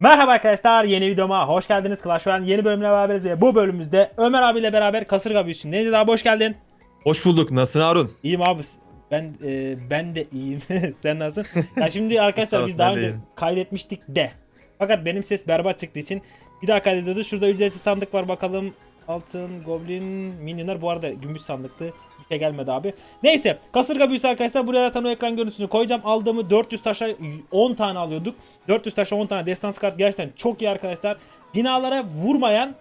Merhaba arkadaşlar yeni videoma hoş geldiniz Clash Royale yeni bölümle beraberiz ve bu bölümümüzde Ömer abiyle beraber kasırga büyüsündeyiz. Abi hoş geldin. Hoş bulduk. Nasılsın Harun? İyiyim abi. Ben e, ben de iyiyim. Sen nasılsın? Ya şimdi arkadaşlar biz daha önce kaydetmiştik de. Fakat benim ses berbat çıktığı için bir daha kaydediyoruz. Şurada ücretsiz sandık var bakalım. Altın, goblin, minyonlar bu arada gümüş sandıktı. Bir şey gelmedi abi. Neyse kasırga büyüsü arkadaşlar buraya zaten o ekran görüntüsünü koyacağım. Aldığımı 400 taşa 10 tane alıyorduk. 400 taşa 10 tane destans kart gerçekten çok iyi arkadaşlar. Binalara vurmayan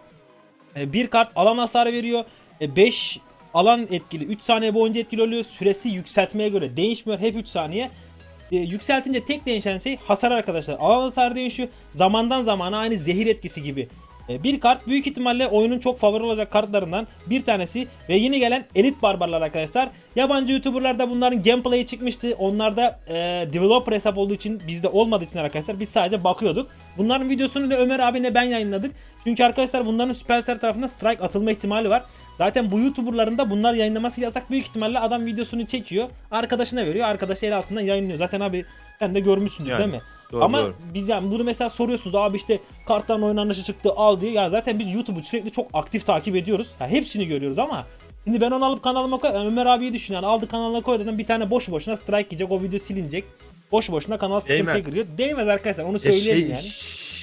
e, bir kart alan hasarı veriyor. 5 alan etkili 3 saniye boyunca etkili oluyor. Süresi yükseltmeye göre değişmiyor. Hep 3 saniye. E, yükseltince tek değişen şey hasar arkadaşlar. Alan hasarı değişiyor. Zamandan zamana aynı zehir etkisi gibi. E, bir kart büyük ihtimalle oyunun çok favori olacak kartlarından bir tanesi ve yeni gelen elit barbarlar arkadaşlar. Yabancı youtuberlarda bunların gameplay'i çıkmıştı. Onlar da e, developer hesap olduğu için bizde olmadığı için arkadaşlar biz sadece bakıyorduk. Bunların videosunu da Ömer abine ben yayınladık. Çünkü arkadaşlar bunların Supercell tarafından strike atılma ihtimali var. Zaten bu YouTuber'ların da bunlar yayınlaması yasak. Büyük ihtimalle adam videosunu çekiyor. Arkadaşına veriyor. Arkadaşı el altından yayınlıyor. Zaten abi sen de görmüşsündür Yani, değil mi? doğru, Ama doğru. biz yani bunu mesela soruyorsunuz abi işte kartların oynanışı çıktı al diye. Ya zaten biz YouTube'u sürekli çok aktif takip ediyoruz. Ya hepsini görüyoruz ama Şimdi ben onu alıp kanalıma koy. yani Ömer abiyi düşün yani aldı kanalına koy dedim bir tane boş boşuna strike yiyecek o video silinecek. Boş boşuna kanal sıkıntıya giriyor. Değmez arkadaşlar onu söyleyelim şey, yani.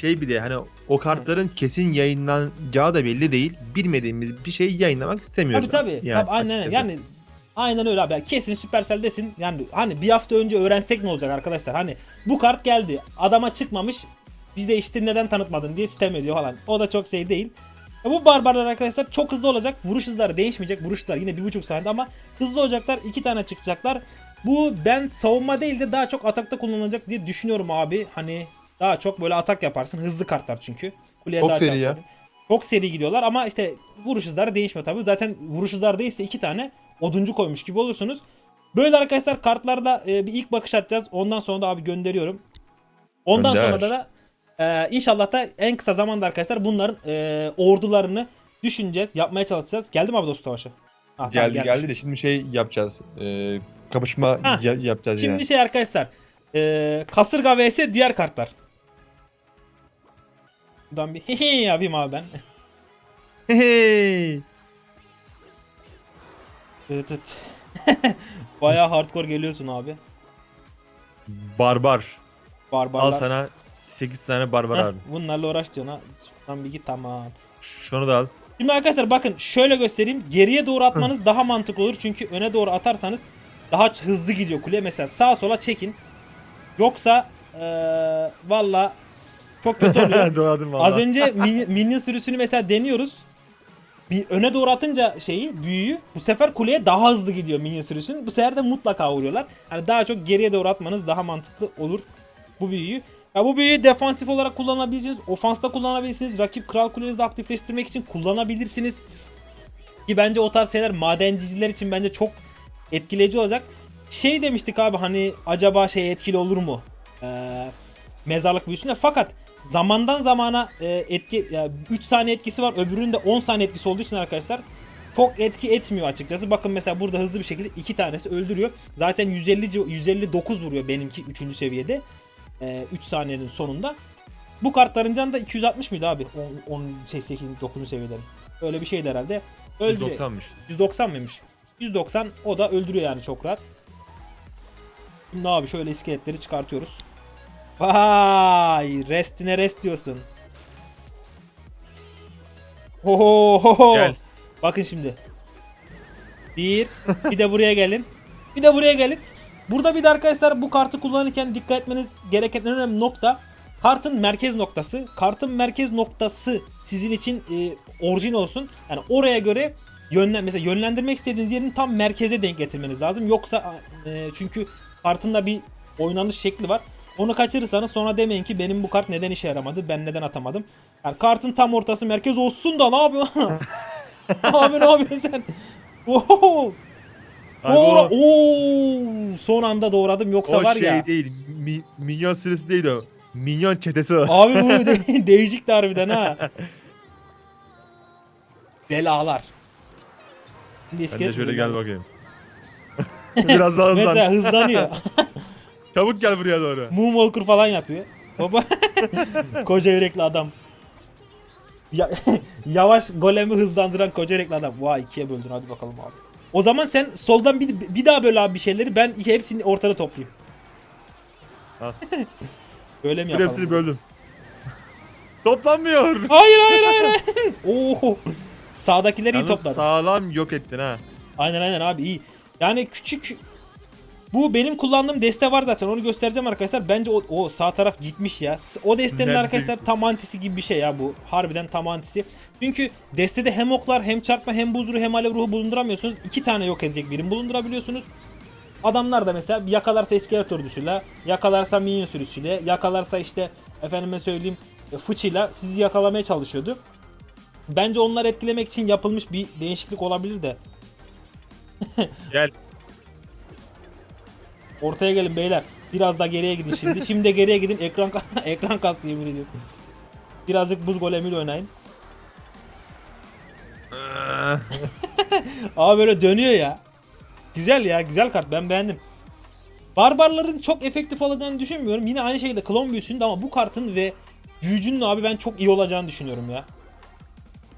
Şey bir de hani o kartların kesin yayınlanacağı da belli değil. Bilmediğimiz bir şeyi yayınlamak istemiyoruz. Tabii tabii. Yani tabii aynen öyle. Yani aynen öyle abi. Yani Kesin Supercell desin. Yani hani bir hafta önce öğrensek ne olacak arkadaşlar? Hani bu kart geldi. Adama çıkmamış. Biz de işte neden tanıtmadın diye sistem ediyor falan. O da çok şey değil. Ya bu barbarlar arkadaşlar çok hızlı olacak. Vuruş hızları değişmeyecek. Vuruş hızları yine bir buçuk saniyede ama hızlı olacaklar. iki tane çıkacaklar. Bu ben savunma değil de daha çok atakta kullanılacak diye düşünüyorum abi. Hani daha çok böyle atak yaparsın. Hızlı kartlar çünkü. Kuleye Çok daha seri ya. Çok seri gidiyorlar ama işte vuruş hızları değişmiyor tabii. Zaten vuruş hızları değilse iki tane oduncu koymuş gibi olursunuz. Böyle arkadaşlar kartlarda e, bir ilk bakış atacağız. Ondan sonra da abi gönderiyorum. Ondan Gönder. sonra da, da e, inşallah da en kısa zamanda arkadaşlar bunların e, ordularını düşüneceğiz. Yapmaya çalışacağız. Geldi mi abi dost savaşı? Ah, tamam, Geldi gelmiş. geldi de şimdi şey yapacağız. Ee, kapışma Ha, ya- yapacağız Şimdi yine. şey arkadaşlar. E, kasırga vs diğer kartlar. Buradan bir hehe yapayım abi ben. Hey! Evet evet. Bayağı hardcore geliyorsun abi. Barbar. Barbarlar. Al sana 8 tane barbar Heh, abi. bunlarla uğraş diyorsun ha. Şuradan bir git tamam. Şunu da al. Şimdi arkadaşlar bakın şöyle göstereyim. Geriye doğru atmanız daha mantıklı olur. Çünkü öne doğru atarsanız daha hızlı gidiyor kule. Mesela sağa sola çekin. Yoksa eee valla çok kötü oluyor. Doğradım valla. Az önce min- minion sürüsünü mesela deniyoruz. Bir öne doğru atınca şeyi büyüyü bu sefer kuleye daha hızlı gidiyor minion sürüsünün. Bu sefer de mutlaka vuruyorlar. Hani daha çok geriye doğru atmanız daha mantıklı olur bu büyüyü. Ya bu büyüyü defansif olarak kullanabilirsiniz. Ofansta kullanabilirsiniz. Rakip kral kulenizi aktifleştirmek için kullanabilirsiniz. Ki bence o tarz şeyler madenciciler için bence çok etkileyici olacak. Şey demiştik abi hani acaba şey etkili olur mu? Ee, mezarlık büyüsünde fakat zamandan zamana e, etki ya 3 saniye etkisi var öbürünün de 10 saniye etkisi olduğu için arkadaşlar çok etki etmiyor açıkçası. Bakın mesela burada hızlı bir şekilde iki tanesi öldürüyor. Zaten 150 civ- 159 vuruyor benimki 3. seviyede. 3 saniyenin sonunda. Bu kartların canı da 260 mıydı abi? 10, 10 şey 8 9. seviyeden. Öyle bir şeydi herhalde. Öldürüyor. 90'mış. 190 mıymış? 190 o da öldürüyor yani çok rahat. Şimdi abi şöyle iskeletleri çıkartıyoruz. Vay restine rest diyorsun. Oho. Gel. Bakın şimdi. Bir, bir de buraya gelin. Bir de buraya gelin. Burada bir de arkadaşlar bu kartı kullanırken dikkat etmeniz gereken en önemli nokta kartın merkez noktası. Kartın merkez noktası sizin için e, orijin olsun. Yani oraya göre yönlen mesela yönlendirmek istediğiniz yerin tam merkeze denk getirmeniz lazım. Yoksa e, çünkü kartın da bir oynanış şekli var. Onu kaçırırsanız sonra demeyin ki benim bu kart neden işe yaramadı, ben neden atamadım. Yani kartın tam ortası merkez olsun da ne yapıyorsun? Abi ne yapıyorsun sen? Doğra. o, Oo! Son anda doğradım yoksa o var şey ya. değil. Mi, minyon sürüsü değil o. Minyon çetesi o. Abi bu de- değişik de harbiden ha. Belalar. Şimdi Sen de şöyle gel bakayım. Biraz daha hızlan. Mesela hızlanıyor. Çabuk gel buraya doğru. Moonwalker falan yapıyor. Baba koca yürekli adam. Ya, yavaş golemi hızlandıran koca yürekli adam. Vay ikiye böldün hadi bakalım abi. O zaman sen soldan bir, bir daha böl abi bir şeyleri ben iki, hepsini ortada toplayayım. Al. Böyle mi yapalım? hepsini böldüm. Toplanmıyor. Hayır hayır hayır. hayır. Oo. Sağdakileri iyi Yalnız topladı. sağlam yok ettin ha. Aynen aynen abi iyi. Yani küçük bu benim kullandığım deste var zaten onu göstereceğim arkadaşlar. Bence o, o sağ taraf gitmiş ya. O destenin Nerede? arkadaşlar tam antisi gibi bir şey ya bu. Harbiden tam antisi. Çünkü destede hem oklar hem çarpma hem buz ruhu hem alev ruhu bulunduramıyorsunuz. İki tane yok edecek birim bulundurabiliyorsunuz. Adamlar da mesela yakalarsa iskeletor sürüsüyle, yakalarsa minyon sürüsüyle, yakalarsa işte efendime söyleyeyim e, fıçıyla sizi yakalamaya çalışıyordu. Bence onları etkilemek için yapılmış bir değişiklik olabilir de. Gel. Ortaya gelin beyler. Biraz daha geriye gidin şimdi. Şimdi de geriye gidin. Ekran ekran kastı yemin ediyorum. Birazcık buz golemiyle oynayın. Ee, Ama böyle dönüyor ya. Güzel ya. Güzel kart. Ben beğendim. Barbarların çok efektif olacağını düşünmüyorum. Yine aynı şekilde klon büyüsünün de ama bu kartın ve büyücünün abi ben çok iyi olacağını düşünüyorum ya.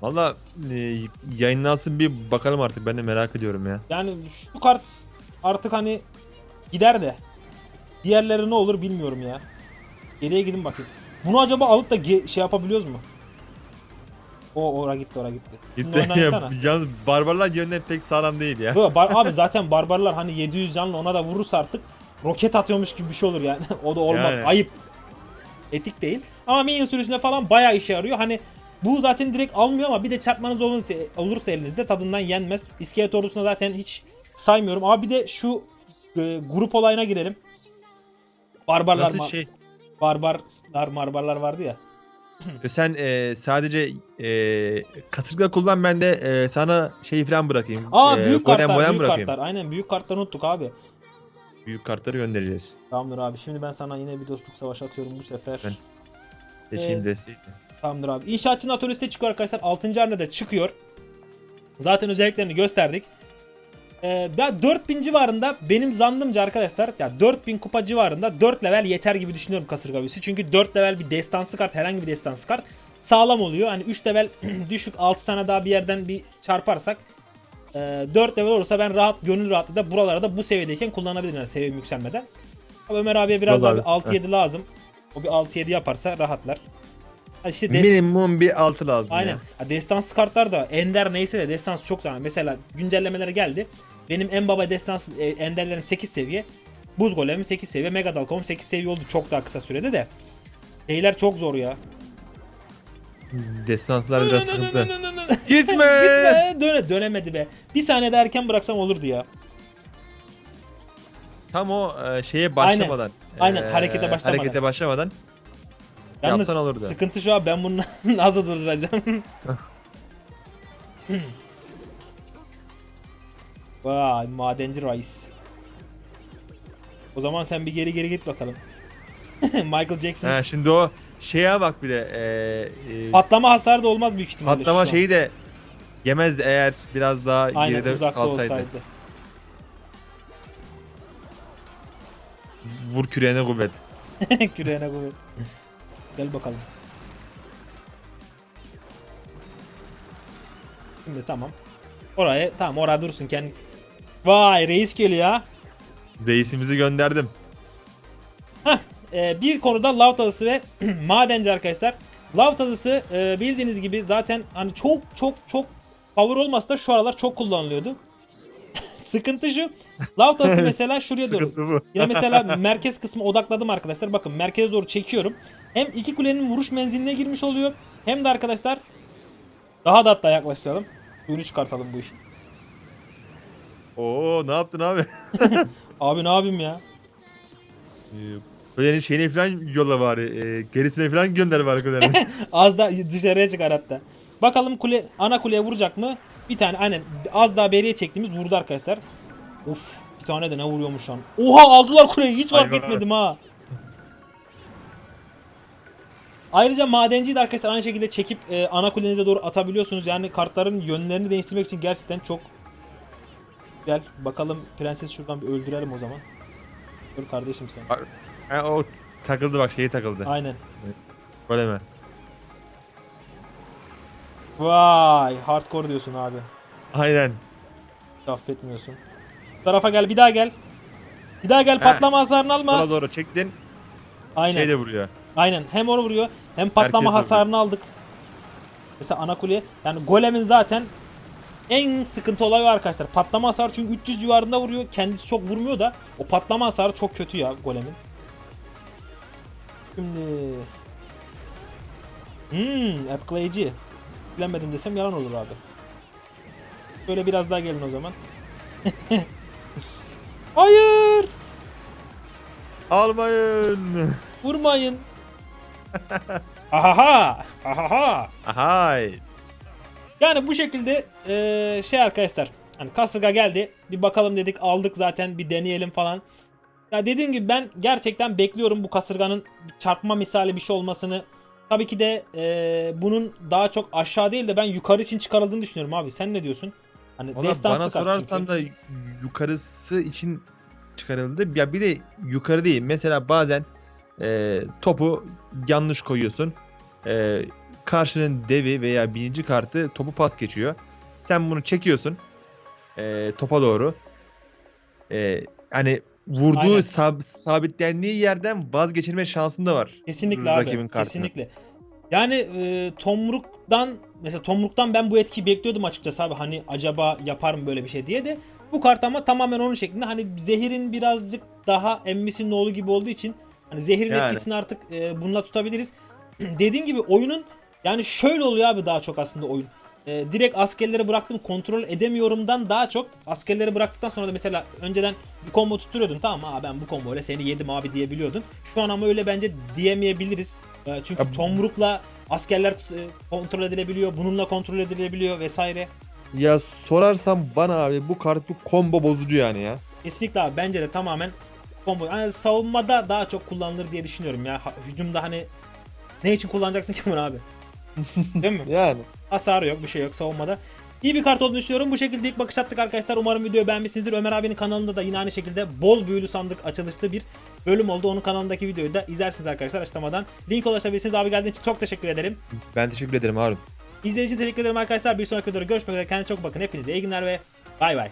Valla e, yayınlansın bir bakalım artık ben de merak ediyorum ya. Yani şu kart artık hani gider de. Diğerleri ne olur bilmiyorum ya. Geriye gidin bakayım. Bunu acaba alıp da şey yapabiliyoruz mu? O ora gitti ora gitti. Gitti. oynaysana. Yalnız barbarlar yönleri pek sağlam değil ya. Yo, bar- abi zaten barbarlar hani 700 canlı ona da vurursa artık roket atıyormuş gibi bir şey olur yani. o da olmaz. Yani. Ayıp. Etik değil. Ama minion sürüsünde falan bayağı işe yarıyor. Hani bu zaten direkt almıyor ama bir de çarpmanız olursa, olursa elinizde tadından yenmez. İskelet ordusuna zaten hiç saymıyorum. Ama bir de şu e, grup olayına girelim. Barbarlar Nasıl şey? barbarlar marbarlar vardı ya. Sen e, sadece e, kasırga kullan ben de e, sana şey falan bırakayım. Aa E, büyük kartlar, büyük bırakayım. kartlar. Aynen büyük kartları unuttuk abi. Büyük kartları göndereceğiz. Tamamdır abi. Şimdi ben sana yine bir dostluk savaşı atıyorum bu sefer. Ben- Seçeyim Ee, desteği. Tamamdır abi. İnşaatçının atölyesinde çıkıyor arkadaşlar. 6. hanede çıkıyor. Zaten özelliklerini gösterdik. Ee, ben 4000 civarında benim zannımca arkadaşlar ya 4000 kupa civarında 4 level yeter gibi düşünüyorum kasırga büyüsü. Çünkü 4 level bir destansı kart herhangi bir destansı kart sağlam oluyor. Hani 3 level düşük 6 tane daha bir yerden bir çarparsak e, 4 level olursa ben rahat gönül rahatlığıyla buralarda bu seviyedeyken kullanabilirim yani seviyem yükselmeden. Ama Ömer abiye biraz daha Vallahi- bir 6-7 lazım. O bir 6-7 yaparsa rahatlar. Ha işte dest- Minimum bir altı lazım Aynen. ya. Ha, destans kartlar da ender neyse de destans çok zaman. Mesela güncellemeler geldi. Benim en baba destans e, enderlerim 8 seviye. Buz golemim 8 seviye. Mega Dalkom'um 8 seviye oldu çok daha kısa sürede de. Şeyler çok zor ya. Destanslar biraz sıkıntı. Gitme. Gitme. Döne, dönemedi be. Bir saniye de erken bıraksam olurdu ya. Tam o e, şeye başlamadan. Aynen, e, harekete başlamadan. Harekete başlamadan. Yalnız olurdu. sıkıntı şu an ben bunu nasıl durduracağım? Vay madenci reis. O zaman sen bir geri geri git bakalım. Michael Jackson Ha, şimdi o şeye bak bir de. E, e, patlama hasarı da olmaz büyük ihtimalle. patlama şeyi de yemezdi eğer biraz daha Aynen geride uzakta kalsaydı. olsaydı. Vur küreğine kuvvet. Küreğine kuvvet. Gel bakalım. Şimdi tamam. Oraya tamam oraya dursun kendi. Vay reis geliyor ya. Reisimizi gönderdim. Heh, e, bir konuda lav tazısı ve madenci arkadaşlar. Lav tazısı e, bildiğiniz gibi zaten hani çok çok çok power olmasa da şu aralar çok kullanılıyordu. Sıkıntı şu. Lav tazısı mesela şuraya doğru. Sıkıntı bu. Yine mesela merkez kısmı odakladım arkadaşlar. Bakın merkeze doğru çekiyorum. Hem iki kulenin vuruş menziline girmiş oluyor. Hem de arkadaşlar daha da hatta yaklaştıralım. Suyunu çıkartalım bu işi. Oo ne yaptın abi? Abi ne yapayım ya? Ee, Kulenin şeyini falan yolla bari. E, gerisine falan gönder bari kulenin. Az da dışarıya çıkar hatta. Bakalım kule ana kuleye vuracak mı? Bir tane aynen az daha beriye çektiğimiz vurdu arkadaşlar. Of bir tane de ne vuruyormuş lan. Oha aldılar kuleyi hiç fark Hayvan. etmedim ha. Ayrıca madenciyi de arkadaşlar aynı şekilde çekip e, ana kulenize doğru atabiliyorsunuz. Yani kartların yönlerini değiştirmek için gerçekten çok güzel. Bakalım prenses şuradan bir öldürelim o zaman. Dur kardeşim sen. ha, o takıldı bak şeyi takıldı. Aynen. Goleme. Vay hardcore diyorsun abi. Aynen. Hiç Affetmiyorsun. Bu tarafa gel bir daha gel. Bir daha gel He. patlama hasarını alma. Sola doğru çektin. Aynen. Şey de vuruyor. Aynen. Hem onu vuruyor hem patlama Herkes hasarını aldık. Mesela ana kule yani golemin zaten en sıkıntı olayı o arkadaşlar. Patlama hasarı çünkü 300 civarında vuruyor. Kendisi çok vurmuyor da o patlama hasarı çok kötü ya golemin. Şimdi Hmm, etkileyici. Bilemedim desem yalan olur abi. Şöyle biraz daha gelin o zaman. Hayır! Almayın. Vurmayın. Ahaha! Ahaha! Ahay. Yani bu şekilde eee, şey arkadaşlar. Hani kasırga geldi. Bir bakalım dedik aldık zaten bir deneyelim falan. Ya dediğim gibi ben gerçekten bekliyorum bu kasırganın çarpma misali bir şey olmasını. Tabii ki de eee, bunun daha çok aşağı değil de ben yukarı için çıkarıldığını düşünüyorum abi. Sen ne diyorsun? Hani Valla bana sorarsan çünkü. da yukarısı için çıkarıldı. Ya bir de yukarı değil. Mesela bazen e, topu yanlış koyuyorsun. E, karşının devi veya birinci kartı topu pas geçiyor. Sen bunu çekiyorsun e, topa doğru. E, hani vurduğu Aynen. sab- sabitlendiği yerden vazgeçirme şansın da var. Kesinlikle abi. rakibin kartını. Kesinlikle. Yani e, Tomruk'dan mesela Tomruk'tan ben bu etkiyi bekliyordum açıkçası abi hani acaba yapar mı böyle bir şey diye de bu kart ama tamamen onun şeklinde hani zehirin birazcık daha emmisinin oğlu gibi olduğu için hani zehirin Yani. etkisini artık e, bununla tutabiliriz. Dediğim gibi oyunun yani şöyle oluyor abi daha çok aslında oyun. E, direkt askerleri bıraktım kontrol edemiyorumdan daha çok askerleri bıraktıktan sonra da mesela önceden bir combo tutturuyordun tamam mı? Aa, ben bu combo ile seni yedim abi diyebiliyordun. Şu an ama öyle bence diyemeyebiliriz. E, çünkü Ya tomrukla askerler e, kontrol edilebiliyor. Bununla kontrol edilebiliyor vesaire. Ya sorarsam bana abi bu kart bu combo bozucu yani ya. Kesinlikle abi bence de tamamen combo. Yani savunmada daha çok kullanılır diye düşünüyorum ya. Hücumda hani ne için kullanacaksın ki bunu abi? Değil mi? Yani. Hasarı yok bir şey yok savunmada. İyi bir kart olduğunu düşünüyorum. Bu şekilde ilk bakış attık arkadaşlar. Umarım videoyu beğenmişsinizdir. Ömer abinin kanalında da yine aynı şekilde bol büyülü sandık açılışlı bir bölüm oldu. Onun kanalındaki videoyu da izlersiniz arkadaşlar açıklamadan. Link ulaşabilirsiniz. Abi geldiğin için çok teşekkür ederim. Ben teşekkür ederim Harun. İzlediğiniz için teşekkür ederim arkadaşlar. Bir sonraki videoda görüşmek üzere. Kendinize çok bakın. Hepinize iyi günler ve bay bay.